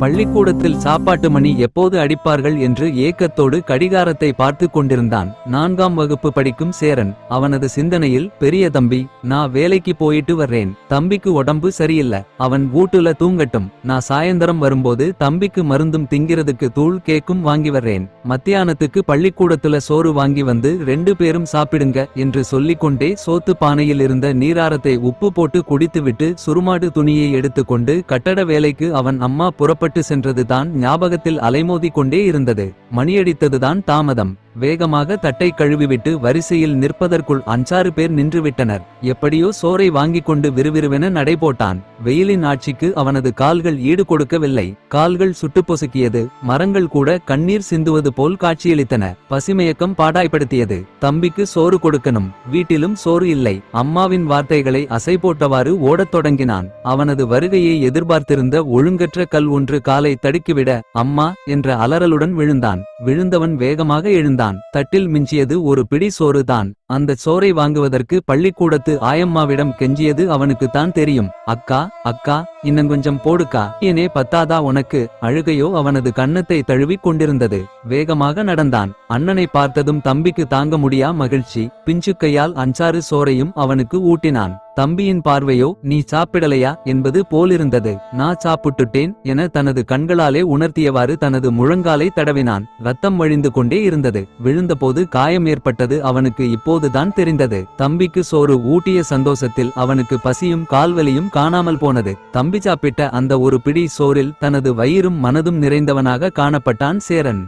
பள்ளிக்கூடத்தில் சாப்பாட்டு மணி எப்போது அடிப்பார்கள் என்று ஏக்கத்தோடு கடிகாரத்தை பார்த்து கொண்டிருந்தான். நான்காம் வகுப்பு படிக்கும் சேரன் அவனது சிந்தனையில் பெரிய தம்பி நான் வேலைக்கு போயிட்டு வர்றேன். தம்பிக்கு உடம்பு சரியில்லை. அவன் வீட்டுல தூங்கட்டும். நான் சாயந்தரம் வரும்போது தம்பிக்கு மருந்தும் திங்கிறதுக்கு தூள் கேக்கும் வாங்கி வர்றேன். மத்தியானத்துக்கு பள்ளிக்கூடத்துல சோறு வாங்கி வந்து ரெண்டு பேரும் சாப்பிடுங்க என்று சொல்லிக்கொண்டே சோத்து பானையில் இருந்த நீராரத்தை உப்பு போட்டு குடித்துவிட்டு சுருமாடு துணியை எடுத்துக்கொண்டு கட்டட வேலைக்கு அவன் அம்மா புறப்பட்டு சென்றதுதான் ஞாபகத்தில் அலைமோதி கொண்டே இருந்தது. மணியடித்ததுதான் தாமதம். வேகமாக தட்டை கழுவிவிட்டு வரிசையில் நிற்பதற்குள் அஞ்சாறு பேர் நின்றுவிட்டனர். எப்படியோ சோறை வாங்கிக் கொண்டு விறுவிறுவென நடைபோட்டான். வெயிலின் ஆட்சிக்கு அவனது கால்கள் ஈடு கொடுக்கவில்லை. கால்கள் சுட்டுப் பொசுக்கியது மரங்கள் கூட கண்ணீர் சிந்துவது போல் காட்சியளித்தன. பசிமயக்கம் பாடாய்படுத்தியது தம்பிக்கு சோறு கொடுக்கணும். வீட்டிலும் சோறு இல்லை. அம்மாவின் வார்த்தைகளை அசை போட்டவாறு ஓடத் தொடங்கினான். அவனது வருகையை எதிர்பார்த்திருந்த ஒழுங்கற்ற கல் ஒன்று காலை தடுக்கிவிட அம்மா என்ற அலறலுடன் விழுந்தான். விழுந்தவன் வேகமாக எழுந்தான். தட்டில் மிஞ்சியது ஒரு பிடி சோறு தான். அந்த சோறை வாங்குவதற்கு பள்ளிக்கூடத்து ஆயம்மாவிடம் கெஞ்சியது அவனுக்கு தான் தெரியும். அக்கா அக்கா இன்னும் கொஞ்சம் போடுக்கா? ஏனே பத்தாதா உனக்கு? அழுகையோ அவனது கன்னத்தை தழுவிக் கொண்டிருந்தது. வேகமாக நடந்தான். அண்ணனை பார்த்ததும் தம்பிக்கு தாங்க முடியா மகிழ்ச்சி. பிஞ்சு கையால் அஞ்சாறு சோறையும் அவனுக்கு ஊட்டினான். தம்பியின் பார்வையோ நீ சாப்பிடலையா? என்பது போலிருந்தது. நான் சாப்பிட்டுட்டேன் என தனது கண்களாலே உணர்த்தியவாறு தனது முழங்காலை தடவினான். ரத்தம் வழிந்து கொண்டே இருந்தது. விழுந்தபோது காயம் ஏற்பட்டது அவனுக்கு இப்போதுதான் தெரிந்தது. தம்பிக்கு சோறு ஊட்டிய சந்தோஷத்தில் அவனுக்கு பசியும் கால்வலியும் காணாமல் போனது. தம்பி சாப்பிட்ட அந்த ஒரு பிடி சோறில் தனது வயிறும் மனதும் நிறைந்தவனாக காணப்பட்டான் சேரன்.